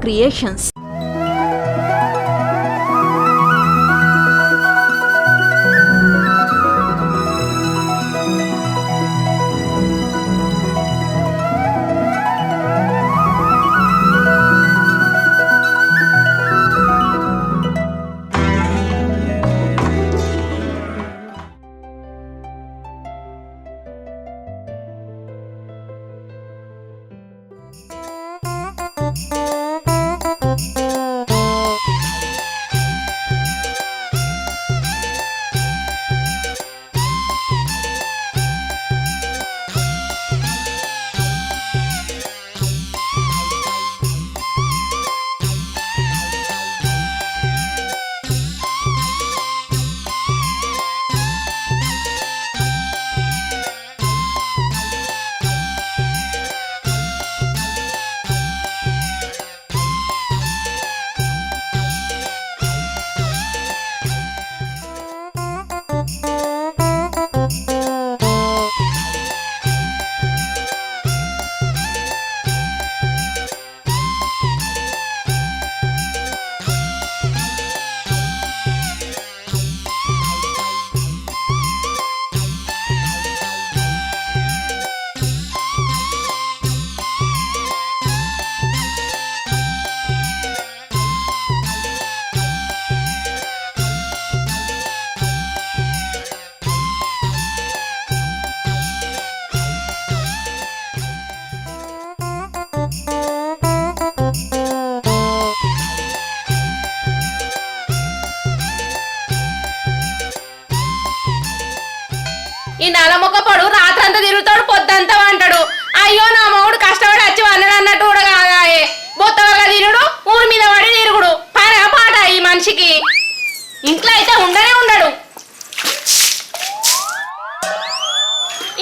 creations. ఇంట్లో అయితే ఉండనే ఉండడు.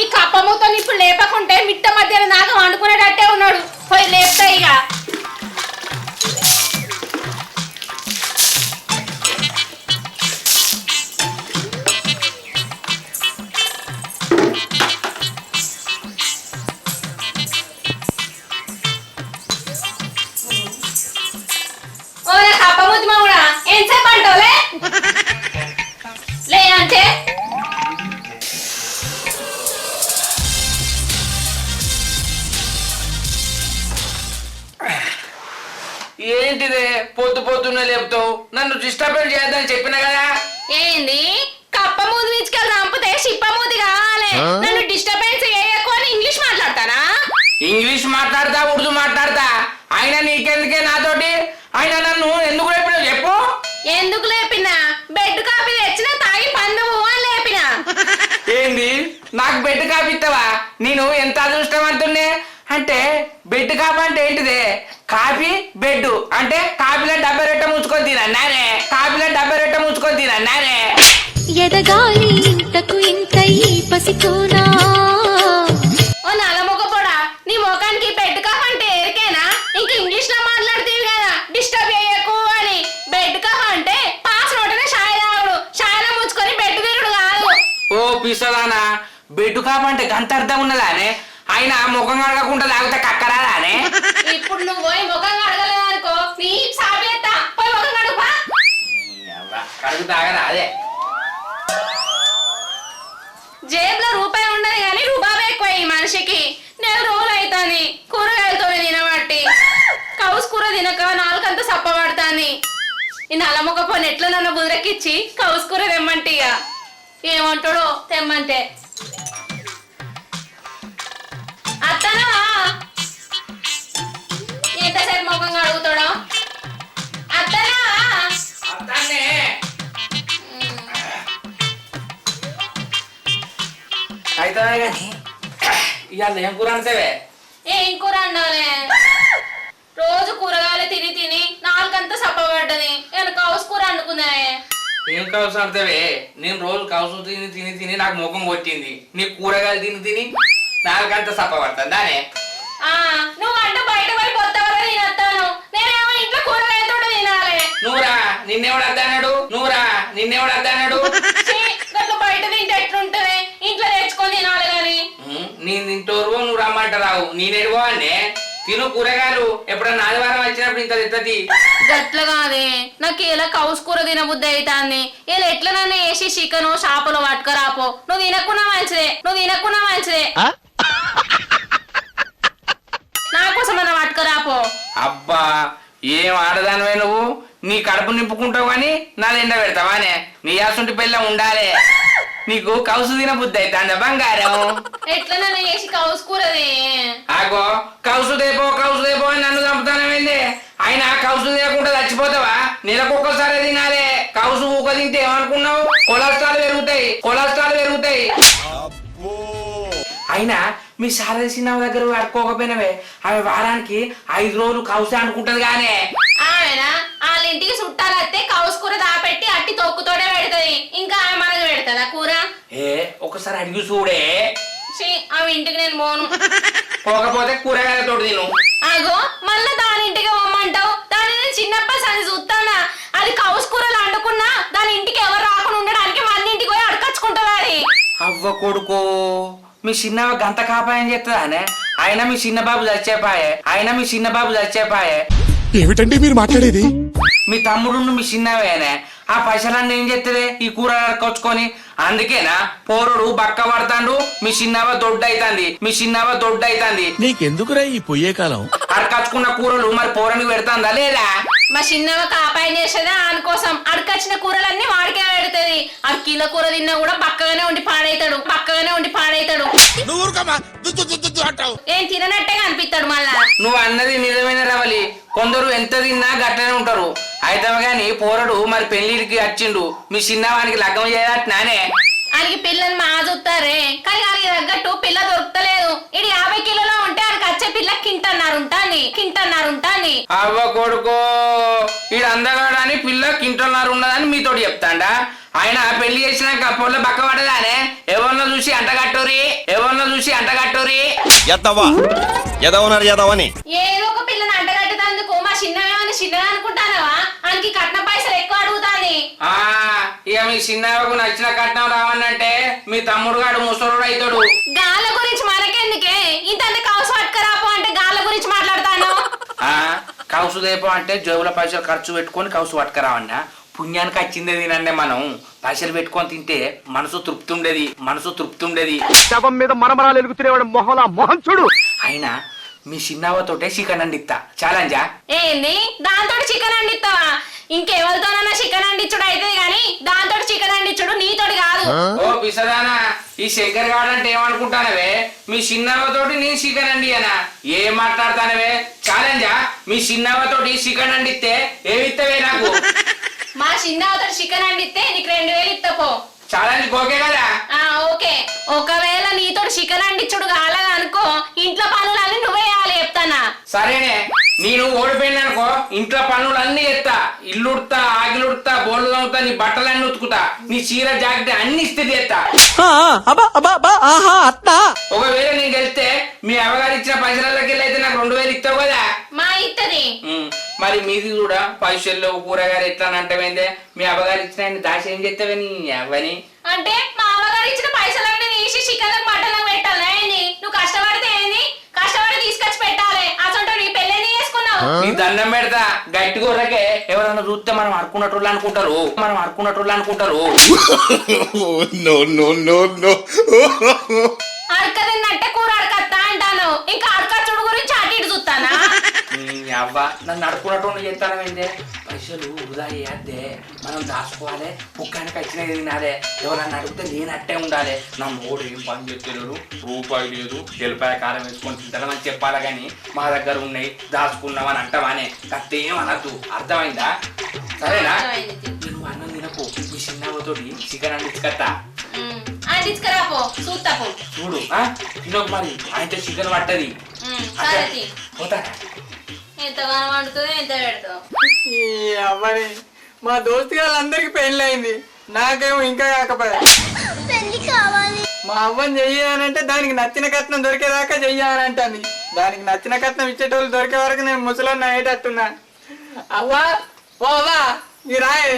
ఈ కప్ప ఇప్పుడు లేపకుంటే మిట్ట మధ్యలో నాగం అనుకునేటట్టే ఉన్నాడు. పోయి లేపుతా ఇక. పొద్దున్న లేపుతావు? నన్ను డిస్టర్బెన్స్ చేయొద్దని చెప్పిన కదా? ఏంది? కప్ప మూతి మీచుకెళ్ళి చంపితే షిప్ప మూతి కావాలి. నన్ను డిస్టర్బెన్స్ చేయకు అని ఇంగ్లీష్ మాట్లాడతానా? ఇంగ్లీష్ మాట్లాడతా ఉర్దూ మాట్లాడతా? అయినా నీకెందుకే నాతోటి? అయినా నన్ను ఎందుకు లేపినావు చెప్పు? ఎందుకు లేపినా? బెడ్ కాఫీ తెచ్చినా తాగి పందువు అని లేపినా. ఏంది? నాకు బెడ్ కాపీ ఇస్తావా నేను ఎంత అదృష్టవంతున్నే అంటే బెడ్ కాపీ అంటే ఏంటిదే? కాఫీ బెడ్ అంటే కాఫీలో డబ్బా రెట్ట ముంచుకొని తినన్నారే కాఫీలో డబ్బా రెట్ట ముంచుకొని తినన్నారే ఎదగాలి ఇంతకు ఇంత ఈ పసికోనా ఓ నల్లమొక పొడా నీ ముఖానికి బెడ్ కాఫ్ అంటే ఎరికేనా ఇంక ఇంగ్లీష్లో మాట్లాడుతీవి కదా డిస్టర్బ్ చేయకు అని. బెడ్ కాఫ్ అంటే పాస్ నోటనే షాయ్ తాగుడు. షాయలో ముంచుకొని బెడ్ తిరుగుడు కాదు. ఓ పిసదానా బెడ్ కాపీ అంటే గంత అర్థం ఉన్నదానే అయినా ముఖం కడగకుండా తాగితే కక్కరాదానే? ఇప్పుడు నువ్వు పోయి ముఖం కడగలేదనుకో నీ సాబేత్తా పోయి ముఖం కడుగుపా. కడుగు తాగరా అదే. జేబులో రూపాయి ఉండదు కానీ రూబాబు ఎక్కువ ఈ మనిషికి. నెల రోజులు అవుతుంది కూరగాయలతో తినబట్టి. కౌసు కూర తినక నాలుకంతా సప్పబడతాని ఈ నల్లముఖ పోని ఎట్లా నన్ను బుదరకిచ్చి కౌసు కూర తెమ్మంటే ఇక? ఏమంటాడో తెమ్మంటే? అత్తనా? ఎంతసేపు ముఖంగా అడుగుతాడో అత్తనా? అయితే కానీ ఇవాళ ఏం కూర అంతేవే ఏం కూర అన్నాలే రోజు కూరగాయలు తిని తిని నాలుగంతా సప్పబడ్డది. నేను కౌసు కూర అనుకున్నాయే ఏం కవసం అంతేవే నేను రోజు కవసం తిని తిని తిని నాకు ముఖం కొట్టింది. నీ కూరగాయలు తిని తిని నాకంత సప్పబడతాను దానే. ఆ నువ్వు అంటే బయట పోయి కొత్త వల్ల తినొస్తాను. నేనేమో ఇంట్లో కూరగాయలతో తినాలి. నువ్వురా నిన్నెవడు అద్దన్నాడు? నువ్వురా నిన్నెవడు అద్దన్నాడు? బయట తింటే ఎట్లుంటది? ఇంట్లో తెచ్చుకొని తినాలి కానీ నేను తింటోరు నువ్వు రమ్మంట రావు నేను ఎడుగో అన్నే తిను కూరగాయలు. ఎప్పుడన్నా ఆదివారం వచ్చినప్పుడు వచ్చినప్పుడు ఇంత ఎత్తది గట్ల కాదే. నాకు ఇలా కౌస్ కూర తినబుద్ధి అవుతాంది ఇలా ఎట్లా నన్ను వేసి చికెన్ షాపులో పట్టుకరాపో. నువ్వు తినకున్నా మంచిదే. నువ్వు తినకున్నా మంచిదే. అబ్బా ఏం ఆడదానివే నువ్వు? నీ కడుపు నింపుకుంటావు కానీ నాది ఎండ పెడతావానే నీ అసంటి పిల్ల ఉండాలి. నీకు కౌసు తిన బుద్ధి అవుతుంది బంగారం? ఎట్లా నన్ను వేసి కౌస్ కూరది? ఆగో కౌసు దేపో కౌసు దేపో అని నన్ను చంపుతానమైంది? అయినా కౌసు లేకుండా చచ్చిపోతావా? నెలకు ఒక్కసారి తినాలి. కౌసు ఊక తింటే ఏమనుకున్నావు? కొలెస్ట్రాల్ పెరుగుతాయి కొలెస్ట్రాల్ పెరుగుతాయి. అయినా మీ సారథి సినిమా దగ్గర పడుకోకపోయినవే ఆమె వారానికి ఐదు రోజులు కౌసు అనుకుంటది గానే. ఆమెనా? వాళ్ళ ఇంటికి చుట్టాలత్తే కౌస్ కూర దాపెట్టి అట్టి తొక్కుతోటే పెడతది. ఇంకా ఆమె మనకు పెడతదా కూర? ఏ ఒకసారి అడిగి చూడే. ఛీ, ఆమె ఇంటికి నేను పోను. పోకపోతే కూరగాయలతో తిను. అగో మళ్ళా దాని ఇంటికి పోమ్మంటావు దాని నేను చిన్నప్పటి సంది చూస్తానా అది కౌస్ కూరలు వండుకున్నా దాని ఇంటికి ఎవరు రాకుండా ఉండడానికి మన ఇంటికి పోయి అడకచ్చుకుంటుంది అది. అవ్వ కొడుకు. మీ చిన్నవ గంత కాపాయం చేస్తుందానే అయినా మీ చిన్న బాబు చచ్చేపాయే. అయినా మీ చిన్న బాబు చచ్చేపాయే. ఏమిటండి మీరు మాట్లాడేది? మీ తమ్ముడు మీ చిన్నవేనే ఆ పైసలన్నీ ఏం చేస్తుంది ఈ కూర కొచ్చుకొని అందుకేనా? పోరుడు బక్క పడతాండు మీ చిన్నవ దొడ్డైతాంది. మీ చిన్నవ దొడ్డైతాంది. నీకెందుకురా ఈ పొయ్యే కాలం? అరకచ్చుకున్న కూరలు మరి పోరనికి పెడతాందా లేదా? మా చిన్నవ కాపాయం చేసేదే ఆయన కోసం. అడకచ్చిన కూరలన్నీ వాడికే పెడుతుంది. ఆ కిలో కూర తిన్నా కూడా పక్కగానే ఉండి పాడైతాడు. పక్కగానే ఉండి పాడైతాడు. నువ్వు ఊరుకోమా. అంటావు. ఏం తిననట్టే కనిపిస్తాడు మళ్ళా. నువ్వు అన్నది నిజమైన రవలి? కొందరు ఎంత తిన్నా గట్లనే ఉంటారు. అయితే గాని పోరడు మరి పెళ్ళికి వచ్చిండు. మీ చిన్నవానికి లగ్గం చేయదట్నానే ఆయనకి పిల్లలు మా చూస్తారే కానీ ఆయనకి తగ్గట్టు పిల్ల దొరుకుతలేదు. ఇది యాభై కిలోలో వచ్చే పిల్ల కింటన్నారు ఉంటాంది కింటన్నారు ఉంటాంది అవ్వ కొడుకో ఈడు అందగాడని పిల్ల కింటన్నర ఉన్నదని మీతోటి చెప్తాండా? ఆయన పెళ్ళి చేసినాక పొల్ల బక్క పడదానే? ఎవరినో చూసి అంటగట్టూరి ఎవరినో చూసి అంటగట్టూరి ఎద్దవా ఎదవన్నారు ఎదవని. ఏదో ఒక చిన్నవేమని చిన్నగా అనుకుంటానవా ఆయనకి కట్న పైసలు ఎక్కువ అడుగుతాది. ఆ ఇక మీ చిన్నవకు నచ్చిన కట్నం రావన్నంటే మీ తమ్ముడు గాడు ముసలుడు అవుతాడు గాల గురించి మనకెందుకే? ఇంత కౌసు పట్టుకరాపు అంటే గాల గురించి మాట్లాడతాను? ఆ కౌసు దేపం అంటే జేబుల పైసలు ఖర్చు పెట్టుకొని కౌసు పట్టుకురావన్నా. పుణ్యానికి వచ్చిందే తినండి మనం. పైసలు పెట్టుకొని తింటే మనసు తృప్తి ఉండేది మనసు తృప్తి ఉండేది శవం మీద మరమరాలు ఎలుగుతున్నవాడు మొహలా మొహం చూడు. అయినా మీ చిన్నవతోటే చికెన్ అండిస్తా ఛాలెంజా ఏంది? దాంతో చికెన్ అండిస్తావా ఇంకెవరితోనన్నా చికెన్ అండించుడు అవుతుంది కానీ దాంతో చికెన్ అండించుడు నీతోటి కాదు. ఓ పిసదానా ఈ శంకర్ గాడు అంటే ఏమనుకుంటానవే? మీ చిన్నవతోటి నీ చికెన్ అండి అనా ఏం మాట్లాడతానవే? ఛాలెంజా మీ చిన్నవతోటి చికెన్ అండిస్తే ఏమిత్తవే నాకు? మా చిన్న అతడు చికెన్ అండిస్తే నీకు రెండు వేలు ఇస్తపో ఛాలెంజ్ ఓకే కదా? ఆ ఓకే. ఒకవేళ నీతో చికెన్ అండించుడు కాలేదు అనుకో ఇంట్లో పనులన్నీ నువ్వే చేయాలి చెప్తానా? సరేనే. నేను ఓడిపోయినా అనుకో ఇంట్లో పనులు అన్ని ఎత్తా ఇల్లు ఉడతా ఆగిలు ఉడతా బోర్లు తమ్ముతా నీ బట్టలన్నీ ఉతుకుతా నీ చీర జాకెట్ అన్ని ఇస్త్రీ చేస్తా ఒకవేళ నేను గెలిస్తే మీ అవగారు ఇచ్చిన పైసలకి అయితే నాకు రెండు వేలు ఇస్తావు కదా? మా ఇత్తది. ఉమ్, మరి మీది కూడా పైసల్లో కూరగాయలు ఎట్లా అంటమైందే మీ అవ్వగారు ఇచ్చిన ఆయన దాచి ఏం చేస్తావే నీ అవ్వని? అంటే మా అమ్మగారు ఇచ్చిన పైసలన్నీ తీసి చికెన్ మటన్ పెట్టాలి. ఏంది నువ్వు కష్టపడితే ఏంది? కష్టపడి తీసుకొచ్చి పెట్టాలి. అసలు నీ పెళ్ళి చేసుకున్నావు? నీ దండం పెడతా. గట్టి కూరకే ఎవరన్నా చూస్తే మనం అడుకున్నట్టు అనుకుంటారు. మనం అడుకున్నట్టు అనుకుంటారు. నో నో నో నో అడక తిన్నట్టే కూర అడకత్తా అంటాను. ఇంకా అడకచ్చుడు గురించి అటు ఇటు చూస్తానా? అవ్వ నన్ను అడుకున్నట్టు చెప్తానమైందే పైసలు వృధా చేయద్దే మనం దాచుకోవాలి. పుక్కానికి వచ్చినది తినాలే. ఎవరన్నా అడిగితే నేనట్టే ఉండాలి. నా మూడు ఏం పని చేస్తలేడు? రూపాయి లేదు. ఎల్లిపాయ కారం వేసుకొని తింటానని చెప్పాలి కానీ మా దగ్గర ఉన్నాయి. దాచుకున్నాం అని అంటావానే. కత్తేం అనద్దు. అర్థమైందా? సరేనా. నువ్వు అన్నం తినకు. మీ చిన్నవతోటి చికెన్ అంటించుకురాపో చూస్తాపు చూడు? తినకు మరి. ఆయనతో చికెన్ పట్టది. సరే వండుతుంది ఎంత పెడతావు? ఈ అవ్వని మా దోస్తు వాళ్ళందరికి పెళ్ళి అయింది. నాకేమో ఇంకా కాకపోయా. మా అవ్వని చెయ్యానంటే దానికి నచ్చిన కట్నం దొరికేదాకా చెయ్యానంటాను దానికి నచ్చిన కట్నం ఇచ్చేటోళ్ళు దొరికే వరకు నేను ముసలన్న అయ్యేటట్టున్నా. అవ్వా ఓ అవ్వా ఈ రాయే.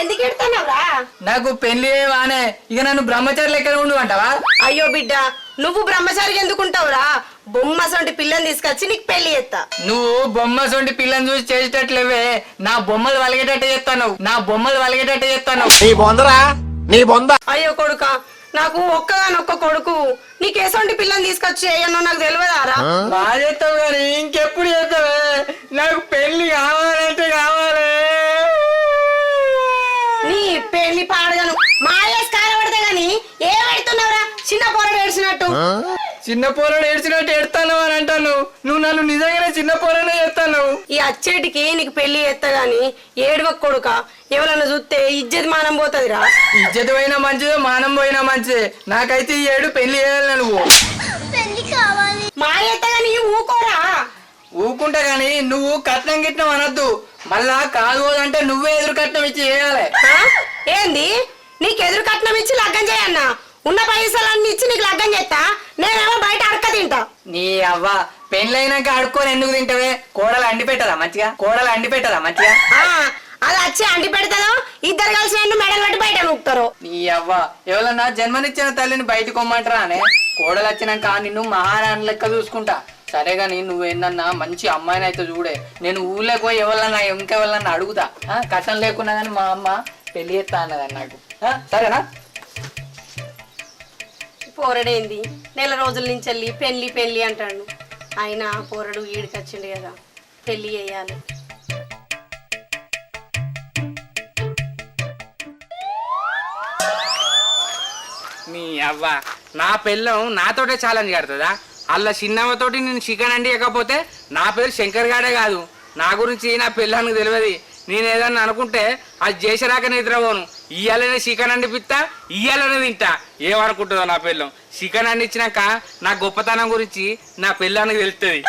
ఎందుకు ఎడతానవరా నాకు పెళ్ళి వానే. ఇక నన్ను బ్రహ్మచారి లెక్కన ఉండు అంటావా? అయ్యో బిడ్డ నువ్వు బ్రహ్మచారి ఎందుకుంటావురా? బొమ్మ సొంటి పిల్లని తీసుకొచ్చి నీకు పెళ్ళి చేస్తా నువ్వు బొమ్మ సొంటి పిల్లని చూసి చేసేటట్లేవే. నా బొమ్మలు వలిగేటట్టు చేస్తాను నా బొమ్మలు వలిగేటట్టు చేస్తాను నీ బొందరా? నీ బొంద. అయ్యో కొడుక నాకు ఒక్కగానొక్క కొడుకు. నీకేసొంటి పిల్లని తీసుకొచ్చి అయ్యన్నో నాకు తెలియదారా? బాగా చేస్తావు కానీ ఇంకెప్పుడు చేస్తావే? నాకు పెళ్ళి కావాలంటే కావాలి. నీ పెళ్ళి పాడగను మాయేసి కాలబడితే గాని ఏ పెడుతున్నావురా చిన్న పొరడు ఏడ్చినట్టు. చిన్న పోరడు ఏడ్చినట్టు ఏడుతాను అని అంటాను. నువ్వు నన్ను నిజంగానే చిన్న పోరనే చేస్తాను. ఈ అచ్చేటికి నీకు పెళ్ళి చేస్తా గాని ఏడవ కొడుక. ఎవరన్నా చూస్తే ఇజ్జత్ మానం పోతుందిరా. ఇజ్జత పోయినా మంచిదే మానం పోయినా మంచిదే. నాకైతే ఈ ఏడు పెళ్ళి చేయాలి నువ్వు. మా ఊకోరా. ఊకుంటా గాని నువ్వు కట్నం గిట్నం అనొద్దు. మళ్ళా కాదు అంటే నువ్వే ఎదురు కట్నం ఇచ్చి చేయాలి. ఆ? ఏంది? నీకు ఎదురు కట్నం ఇచ్చి లగ్గం చేయన్నా? ఉన్న పైసలన్నీ ఇచ్చి నీకు లగ్గం చేస్తా? నేనేమో బయట అడక తింటా. నీ అవ్వ పెళ్ళైనాక ఆడుకొని ఎందుకు తింటావే? కోడలు అండి పెట్టదా మంచిగా? కోడలు అండి పెట్టదా మంచిగా? ఆ, అది వచ్చి అంటి పెడతాదో ఇద్దరు కలిసి రెండు మెడలు పట్టి బయట నూపుతారు నీ అవ్వ ఎవరన్నా జన్మనిచ్చిన తల్లిని బయటకు కొమ్మంటారా అనే కోడలు వచ్చినాక నిన్ను మహారాణి లెక్క చూసుకుంటా. సరే గాని నువ్వేందన్నా మంచి అమ్మాయిని అయితే చూడే. నేను ఊళ్ళోకి పోయి ఎవరన్నా ఇంకెవరన్నా అడుగుతా. ఆ, కట్నం లేకున్నా కానీ మా అమ్మ పెళ్ళి చేస్తా అన్నదని నాకు. ఆ, సరేనా? పోరడేంది? నెల రోజుల నుంచి వెళ్ళి పెళ్ళి పెళ్ళి అంటాడు. అయినా పోరడు ఈడికొచ్చిండు కదా పెళ్ళి చేయాలి. నీ అవ్వ నా పెళ్ళం నాతోటే ఛాలెంజ్ కడుతుందా? అలా చిన్నమ్మతోటి నేను చికెన్ అండి ఇకపోతే నా పేరు శంకర్ గాడే కాదు. నా గురించి నా పెళ్ళానికి తెలియదు. నేను ఏదన్నా అనుకుంటే అది చేసేరాక నిద్రపోను ఇయ్యాలనే చికెన్ అండి పిత్త ఇయ్యాలనే తింటా ఏమనుకుంటుందో నా పిల్లం చికెన్ అండి ఇచ్చినాక నా గొప్పతనం గురించి నా పిల్లానికి తెలుస్తుంది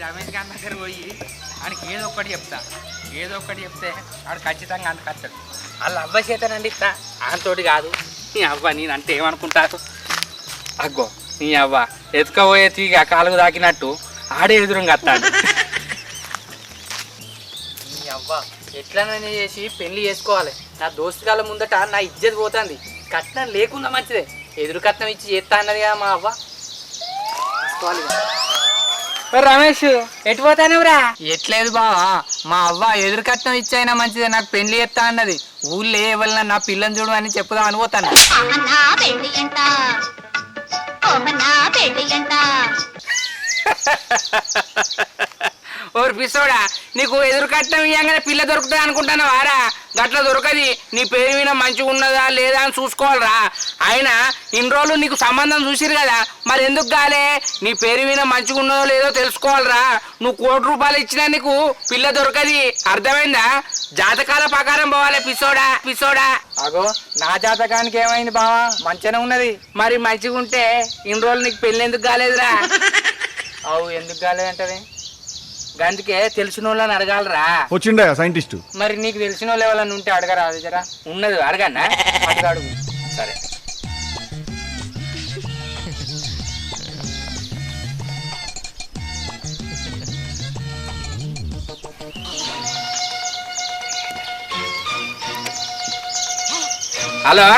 రమేష్ గారి దగ్గర పోయి ఆయనకి ఏదో ఒకటి చెప్తా. ఏదో ఒకటి చెప్తే ఆడు ఖచ్చితంగా అందుకొస్తాడు వాళ్ళ అవ్వ చేతనండి ఇస్తా. ఆయనతోటి కాదు. నీ అవ్వ అంటే ఏమనుకుంటారు? అగ్గో నీ అవ్వ ఎత్తుకపోయే తీగ కాలుగు దాకినట్టు ఆడే ఎదురుగా వస్తాడు ఎట్లనైనా చేసి పెళ్ళి చేసుకోవాలి. నా దోస్తుగాల ముందట నా ఇజ్జత్ పోతుంది. కట్నం లేకుండా మంచిదే. ఎదురు కట్నం ఇచ్చి చేస్తా అన్నది కదా మా అవ్వ. తీసుకోవాలి ఇక. రమేష్ ఎటు పోతానురా ఎట్లేదు బావా. మా అవ్వ ఎదురు కట్నం ఇచ్చైనా మంచిదే. నాకు పెళ్ళి ఎత్తా అన్నది. ఊళ్ళో ఎవరిన నా పిల్లని చూడు అని చెప్పుదాం అని పోతాను ఓరి పిసోడా నీకు ఎదురు కట్నం ఇయ్యంగానే పిల్ల దొరుకుతుంది అనుకుంటాను వారా? గట్ల దొరకది. నీ పేరు మీద మంచిగా ఉన్నదా లేదా అని చూసుకోవాలరా. అయినా ఇన్ని రోజులు నీకు సంబంధం చూసిరు కదా మరి ఎందుకు కాలే? నీ పేరు మీద మంచిగా ఉన్నదో లేదో తెలుసుకోవాలరా. నువ్వు కోటి రూపాయలు ఇచ్చినా నీకు పిల్ల దొరకది. అర్థమైందా? జాతకాల ప్రకారం పోవాలి పిసోడా పిసోడా. అగో నా జాతకానికి ఏమైంది బావా? మంచిగానే ఉన్నది. మరి మంచిగా ఉంటే ఇన్ని రోజులు నీకు పెళ్ళి ఎందుకు కాలేదురా? అవు ఎందుకు కాలేదంటది? గందుకే తెలిసిన వాళ్ళని అడగాలరా. వచ్చిండా సైంటిస్ట్. మరి నీకు తెలిసిన వాళ్ళు ఎవరైనా ఉంటే అడగరా అది జరా ఉన్నది అడగన్నా? అడుగు సరే. హలో?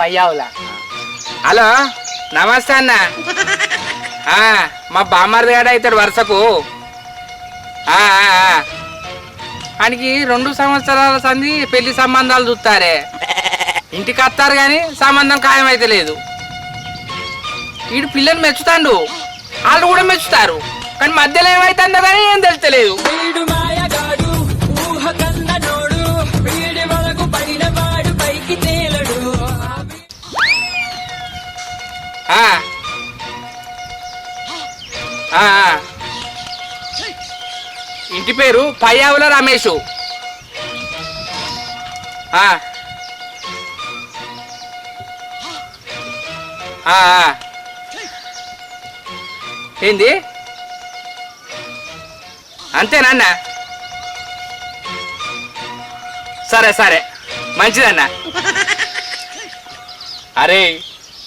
పయ్యావులా? హలో? నమస్తే అన్న. మా బామ్మర్ది గాడు అవుతాడు వరుసకు. ఆయనకి రెండు సంవత్సరాల సంది పెళ్ళి సంబంధాలు చూస్తారే. ఇంటికి వస్తారు కానీ సంబంధం ఖాయమైతే లేదు వీడు పిల్లలు మెచ్చుతాండు. వాళ్ళు కూడా మెచ్చుతారు. కానీ మధ్యలో ఏమైతుందో కానీ ఏం తెలుస్తలేదు. ఆ. ఇంటి పేరు పయ్యావుల రమేష్. ఏంది? అంతేనన్నా సరే సరే. మంచిదన్నా. అరే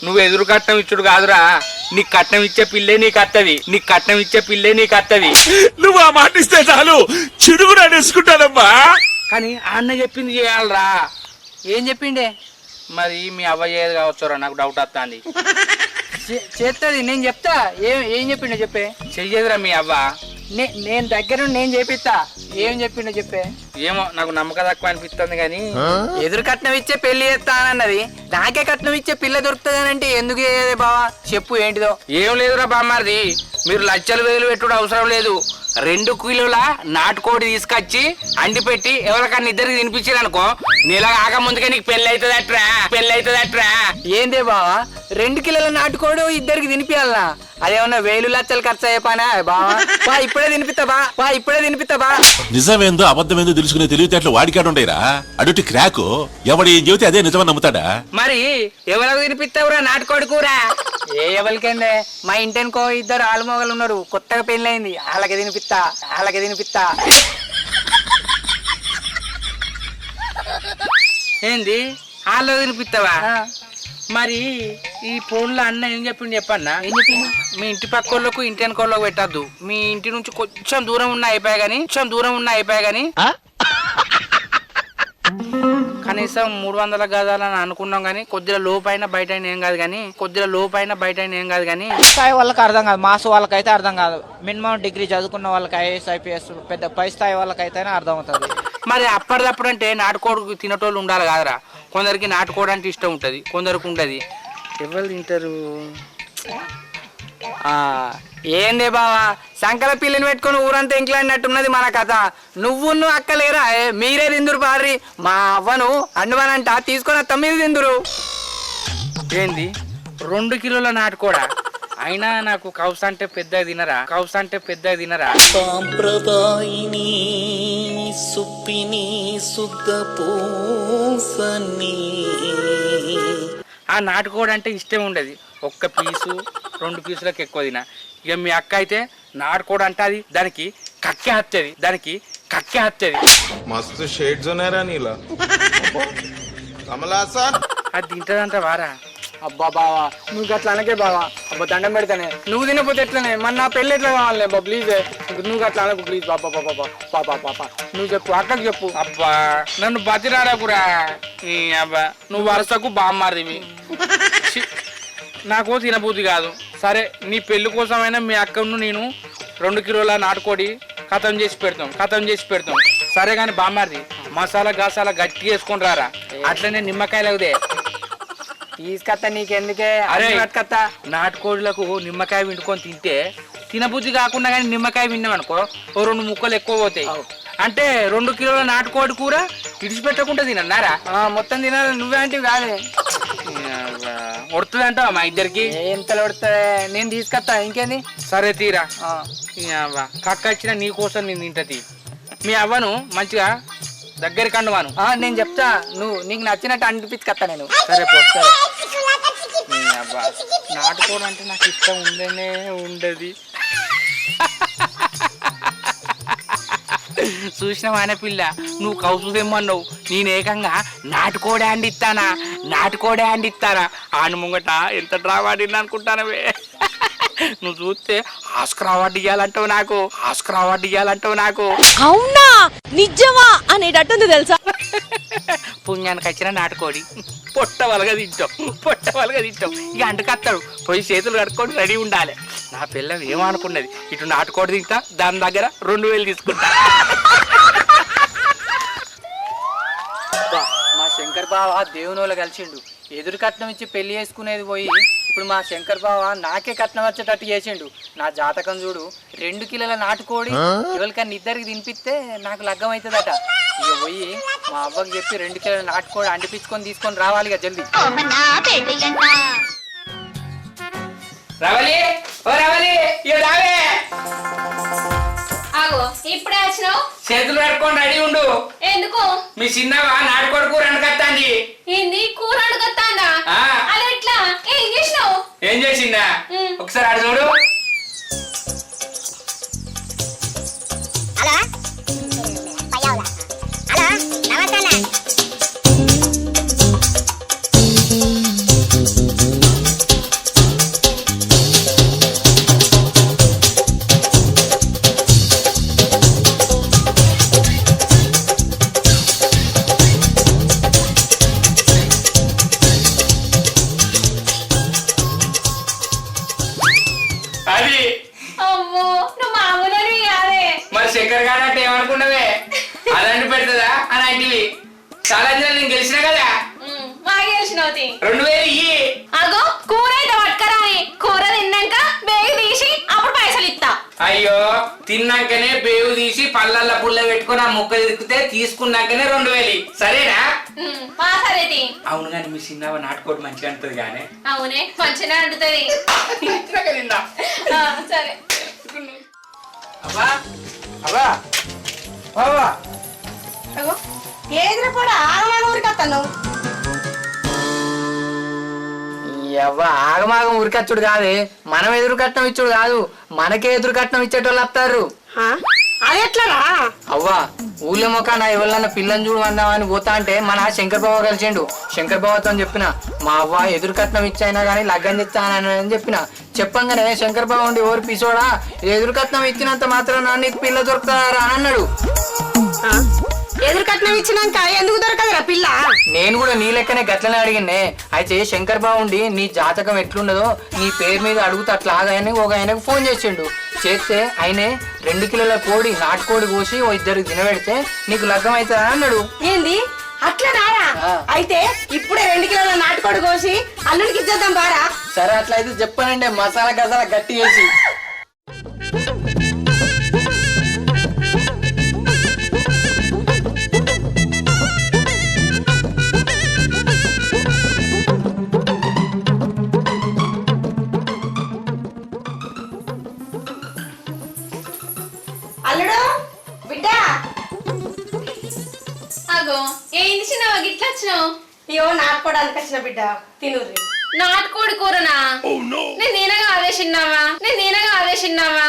నువ్వు ఎదురు కట్నం ఇచ్చుడు కాదురా. నీకు కట్నం ఇచ్చే పిల్లే నీకు అత్తది. నీకు కట్నం ఇచ్చే పిల్లే నీకు అత్తది. నువ్వు ఆ మాట ఇస్తే చాలు. చిడుగు నేసుకుంటానమ్మా కానీ అన్న చెప్పింది చేయాలరా. ఏం చెప్పిండే? మరి మీ అవ్వ చేయదు కావచ్చురా నాకు డౌట్ వస్తుంది. చే- చేత్తది నేను చెప్తా. ఏం ఏం చెప్పిండో చెప్పే. చెయ్యదురా మీ అవ్వ. నే- నేను దగ్గర నేను చేపిస్తా. ఏం చెప్పిండో చెప్పే. ఏమో నాకు నమ్మకం తక్కువ అనిపిస్తుంది కానీ ఎదురు కట్నం ఇచ్చే పెళ్ళి చేస్తానన్నది. నాకే కట్నం ఇచ్చే పిల్ల దొరుకుతుందనంటే ఎందుకు చేయదే బావా? చెప్పు ఏంటిదో. ఏం లేదురా బామ్మారిది. మీరు లచ్చలు వేలు పెట్టుడు అవసరం లేదు. రెండు కిలోల నాటుకోడి తీసుకొచ్చి అండి పెట్టి ఎవరికన్నా ఇద్దరికి తినిపించారు అనుకో నెల కాక ముందుకే నీకు పెళ్ళి అవుతుంది అట్రా పెళ్ళి అవుతుంది అట్రా ఏందే బావా? రెండు కిలోల నాటుకోడు ఇద్దరికి తినిపియాలనా? అదేమన్నా వేలు లచ్చలు ఖర్చు అయ్యే పనా బావా? బా ఇప్పుడే తినిపిస్తా బా. బా ఇప్పుడే తినిపిస్తా బా. నిజమేందో అబద్ధమేందో తెలుసుకునే తెలివితేటలు వాడికాడు ఉండేరా. అడుటి క్రాకు ఎవడు ఏం చెబితే అదే నిజమని నమ్ముతాడా? మరి ఎవరికి తినిపిస్తావురా నాటుకోడి కూర? ఏ ఎవరికేందే? మా ఇంటెనుకో ఇద్దరు ఆలుమొగలు ఉన్నారు. కొత్తగా పెళ్ళైంది వాళ్ళకి తినిపిస్తా వాళ్ళకి తినిపిస్తా. ఏంది? వాళ్ళు తినిపిస్తావా? మరి ఈ ఫోన్లో అన్న ఏం చెప్పిండు చెప్పన్నా? ఏం చెప్పిండు? మీ ఇంటి పక్క వాళ్ళకు ఇంటి వెనకోళ్ళకు పెట్టద్దు. మీ ఇంటి నుంచి కొంచెం దూరం ఉన్న అయిపోయా గానీ కొంచెం దూరం ఉన్న అయిపోయా గానీ. కనీసం మూడు వందల గదాలని అనుకున్నాం కానీ కొద్దిగా లోపైన బయట అయినా ఏం కాదు కానీ కొద్దిగా లోపైన బయట అయినా ఏం కాదు కానీ స్థాయి వాళ్ళకి అర్థం కాదు మాస్ వాళ్ళకైతే అర్థం కాదు. మినిమం డిగ్రీ చదువుకున్న వాళ్ళకి ఐఏఎస్ ఐపీఎస్ పెద్ద పై స్థాయి వాళ్ళకైతేనే అర్థం అవుతుంది మరి అప్పటిదప్పుడు అంటే నాటుకోడు తినటోళ్ళు ఉండాలి కాదురా. కొందరికి నాటుకోడు అంటే ఇష్టం ఉంటుంది కొందరికి ఉండదు. ఎవరు తింటారు? ఆ, ఏందే బావా? సంకల పిల్లని పెట్టుకొని ఊరంతా ఇంట్లాడినట్టున్నది మన కథ. నువ్వు నువ్వు అక్కలేరా? ఏ, మీరే తిందురు పారి మా అవ్వను అండువనంట తీసుకొని అత్త మీరు తిందురు. ఏంది? రెండు కిలోల నాటుకోడా? అయినా నాకు కౌస్ అంటే పెద్ద తినరా? కౌస్ అంటే పెద్ద తినరా? సాంప్రదాయిని సుప్పిని శుద్ధ పూసని ఆ నాటుకోడి అంటే ఇష్టం ఉండేది. ఒక్క పీసు రెండు పీసులకు ఎక్కువ తిన ఇక మీ అక్క అయితే నాటుకోడి అంటే అది దానికి కక్కే హత్యది దానికి కక్కె హత్యది మస్తు షేడ్స్ ఉన్నారా నీలా. కమలాసన్ అది తింటదంట వారా. అబ్బా బావా నువ్వు గట్ల అనకే బావా. అబ్బా దండం పెడతానే. నువ్వు తినపోతే ఎట్లనే? మన నా పెళ్ళి ఎట్లా కావాలి బా ప్లీజ్ నువ్వు గట్ల అనకు ప్లీజ్ బాబా బాబా పాపా పాప నువ్వు చెప్పు అక్కకి చెప్పు. అబ్బా నన్ను బతిరాడకురా. అబ్బా నువ్వు వరుసకు బామ్మారివి నాకు తినబుద్ధి కాదు. సరే నీ పెళ్ళి కోసమైనా మీ అక్కను నేను రెండు కిలోల నాటుకోడి ఖతం చేసి పెడతాం ఖతం చేసి పెడతాం. సరే కానీ బామ్మారిది మసాలా గసాలా గట్టి వేసుకొని రారా. అట్లనే నిమ్మకాయలదే తీసుకత్తా నీకెందుకే? అరే పట్టుకత్తా? నాటుకోడులకు నిమ్మకాయ విండుకొని తింటే తినబుద్ధి కాకుండా కానీ నిమ్మకాయ విన్నామనుకో ఓ రెండు ముక్కలు ఎక్కువ పోతాయి. అంటే రెండు కిలోల నాటుకోడి కూర ఇడిచిపెట్టకుండా తినన్నారా? ఆ, మొత్తం తినాలి నువ్వే అంటే కాదే. వడుతుంది అంటావా మా ఇద్దరికి? ఎంత పడితే నేను తీసుకొస్తా ఇంకేంది? సరే తీరా. కక్క వచ్చిన నీ కోసం నేను తింటది మీ అవ్వను మంచిగా దగ్గర కండువాను ఆ, నేను చెప్తా. నువ్వు నీకు నచ్చినట్టు అనిపించుకొస్తా నేను. సరే పో సరే. అవ్వ నాటుకోవడం అంటే నాకు ఇష్టం ఉండనే ఉండదు. చూసిన పిల్ల? నువ్వు కౌసు తెమ్మన్నావు. నేను ఏకంగా నాటుకోడే అండిస్తానా నాటుకోడే అండిస్తానా ఆని ముంగట ఎంత డ్రామా ఆడింది అనుకుంటానవే నువ్వు చూస్తే ఆస్కర్ అవార్డు ఇవ్వాలంటావు నాకు. ఆస్కర్ అవార్డు ఇవ్వాలంటావు నాకు. అవునా? నిజమా? అనేటట్టుంది తెలుసా? పుణ్యానికి వచ్చిన నాటుకోడి. పొట్ట వలగ తింటాం. పొట్ట వలగ తింటాం. ఇక అంటకత్తాడు పోయి చేతులు కడుక్కొని రెడీ ఉండాలి. నా పిల్లం ఏమనుకున్నది? ఇటు నాటుకోడి తింటా దాని దగ్గర రెండు వేలు తీసుకుంటా. మా శంకర్ బావ దేవుని వాళ్ళు కలిసిండు. ఎదురు కట్నం ఇచ్చి పెళ్ళి చేసుకునేది పోయి ఇప్పుడు మా శంకర్ బావ నాకే కట్నం వచ్చేటట్టు చేసిండు. నా జాతకం చూడు రెండు కిలోల నాటుకోడి ఎవరికన్నా ఇద్దరికి తినిపిస్తే నాకు లగ్గం అవుతుందట ఇక పోయి మా అవ్వకి చెప్పి రెండు కిలోల నాటుకోడి అంటిపించుకొని తీసుకొని రావాలి ఇక జల్దీ. రవలి ఓ రవలి ఇక రావే. ఇప్పుడే వచ్చినావు? చేతులు కడుక్కొని రెడీ ఉండు. ఎందుకు? మీ చిన్నవా? నాటుకోడి కూర అనకత్తాంది ఏంది? కూర ఆ. అది ఎట్లా? ఏం చేసినావు? ఏం చేసిందా. ఒకసారి అడు చూడు. పెట్టుకుని ఆ ముక్క తిరిగితే తీసుకున్నాకనే రెండు వేలు సరేనా? మా అవును కానీ మీ చిన్నవ నాటుకోటి మంచిగా అంటుంది కానీ. అవునే మంచిగా అంటుతుంది. తిందా? ఆ, సరే. అబ్బా. అబ్బా. అబ్బా ఏదిరా కూడా ఆగమాగ ఎవ్వ ఆగమాగం ఉరికచ్చుడు కాదే. మనం ఎదురు కట్నం ఇచ్చుడు కాదు. మనకే ఎదురు కట్నం ఇచ్చేటోళ్ళు వస్తారు అది ఎట్లారా అవ్వా ఊళ్ళో మొక్కాన ఎవరన్నా పిల్లని చూడు అందామని పోతా అంటే మన శంకర్ బావ కలిసిండు. శంకర్ బావతో చెప్పిన మా అవ్వ ఎదురు కట్నం ఇచ్చైనా కానీ లగ్గం తెచ్చానని చెప్పిన. చెప్పంగానే శంకర్ బావ ఉండి ఓరి పిసోడా ఎదురు కట్నం ఇచ్చినంత మాత్రం నీకు పిల్ల దొరుకుతారా? అని అన్నాడు. ఎదురు కట్నం ఇచ్చినాక ఎందుకు దొరకదురా పిల్ల? నేను కూడా నీ లెక్కనే గట్లనే అడిగినే అయితే శంకర్ బావుండి నీ జాతకం ఎట్లున్నదో నీ పేరు మీద అడుగుతా అట్లా ఆగాయని ఒక ఆయనకు ఫోన్ చేసిండు. చేస్తే ఆయనే రెండు కిలోల కోడి నాటుకోడి కోసి ఓ ఇద్దరికి తినబెడితే నీకు లగ్గం అవుతుందా అన్నాడు. ఏంది? అట్లా ఆ. అయితే ఇప్పుడే రెండు కిలోల నాటుకోడి కోసి అల్లుడికి ఇచ్చేద్దాం బారా. సరే అట్లా అయితే చెప్పానండి మసాలా గసాలా గట్టి చేసి. వచ్చిన బిడ్డ తినుర్రి నాటుకోడి కూరనా? నేను నేనగా ఆవేశిన్నావా? నేను నేనగా ఆవేశిన్నావా?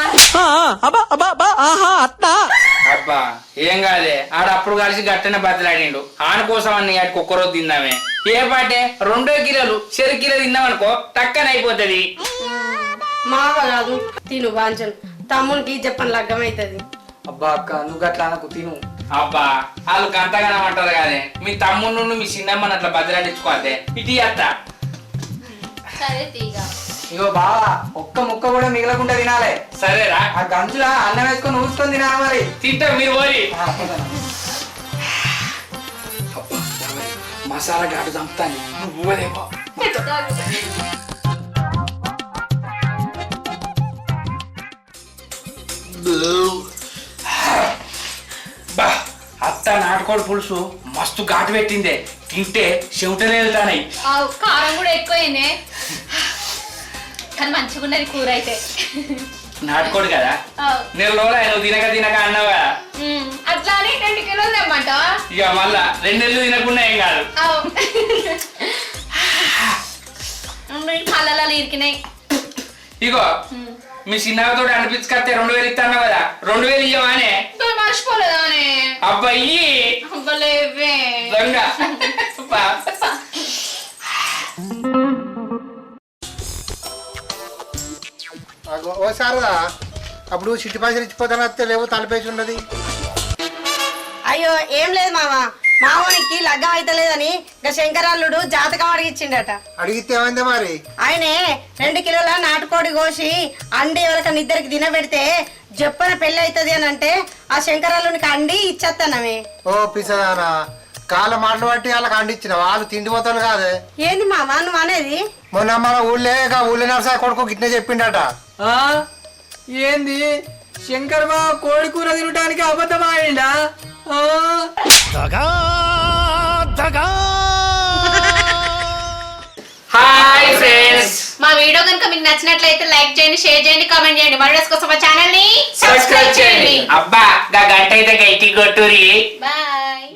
అబ్బా ఏం కాదే ఆడ అప్పుడు కలిసి గట్టనే బద్దలాడిండు ఆన కోసం అన్ని ఆడికి ఒక్క రోజు తిందామే. ఏ పాటే రెండో కిలోలు చెరు కిలో తిన్నామనుకో టక్కన అయిపోతుంది. మావ కాదు. తిను వాంచను. తమ్మునికి చెప్పని లగ్గం అవుతుంది అబ్బా అక్క నువ్వు గట్లా అనకు తిను. అబ్బా వాళ్ళు గంతగానే అంటారు కాదే మీ తమ్ముడు నుండి మీ చిన్నమ్మని అట్లా బద్దలాడించుకోవద్దే ఇటు అత్త సరే తీగా. ఇగో బావా ఒక్క ముక్క కూడా మిగలకుండా తినాలి. సరేరా ఆ గంజులా అన్నం వేసుకొని ఊసుకొని తినాలి మరి. తింటా మీరు పోయి. మసాలా గాడు చంపుతాను. నువ్వు అత్త నాటుకోడి పులుసు మస్తు ఘాటు పెట్టిందే. తింటే చెమటనే వెళ్తానాయి ఆవ్, కారం కూడా ఎక్కువైందే. కానీ మంచిగా ఉన్నది కూర అయితే. నాటుకోడు కదా? ఆవ్, నెల రోజులు ఆయన తినక తినక అన్నావు కదా? ఉమ్, అట్లా అని రెండు కిలోలు తెమ్మంటావా ఇక మళ్ళా రెండేళ్ళు తినకుండా ఏం కాదు. ఆవ్. ఉన్నాయి, పళ్ళలో ఇరికినాయి. ఇగో మీ చిన్నతో అనిపించుకొస్తే రెండు వేలు ఇస్తాను కదా? రెండు వేలు ఇయ్యవానే. ఇంకా మర్చిపోలేదా అని అబ్బాయి. అవ్వలేవే. దొంగ. బా. ఓ సారదా అప్పుడు చిట్టి పైసలు ఇచ్చిపోతాను లేవో తలపేసి ఉన్నది. అయ్యో ఏం లేదు మామ మామూనికి లగ్గం అయితలేదని ఇంకా శంకరాల్లుడు జాతకం అడిగిచ్చిండట. అడిగితే ఏమైందా మరి? ఆయనే రెండు కిలోల నాటుకోడి కోసి అండి ఎవరికన్నా ఇద్దరికి తినబెడితే చెప్పన పెళ్ళి అవుతుంది అని అంటే ఆ శంకరాల్లునికి అండి ఇచ్చేస్తానమే ఓ పిసదానా కాళ్ళ మాటలు బట్టి వాళ్ళకి అండిచ్చిన వాళ్ళు తిండిపోతారు కాదే. ఏంది మామ నువ్వు అనేది? మొన్న మన ఊళ్ళే ఇక ఊళ్ళో నరసా కొడుకు గిట్నే చెప్పిండట. ఆ? ఏంది? శంకర్ బావ కోడి కూర తినడానికి అబద్ధం ఆడిండా? Hi friends. మా వీడియో కనుక మీకు నచ్చినట్లయితే లైక్ చేయండి షేర్ చేయండి కామెంట్ చేయండి. మరోడేస్ కోసం మా ఛానల్ని సబ్స్క్రైబ్ చేయండి. అబ్బా గా గంట అయితే గైటి కొట్టురి. బాయ్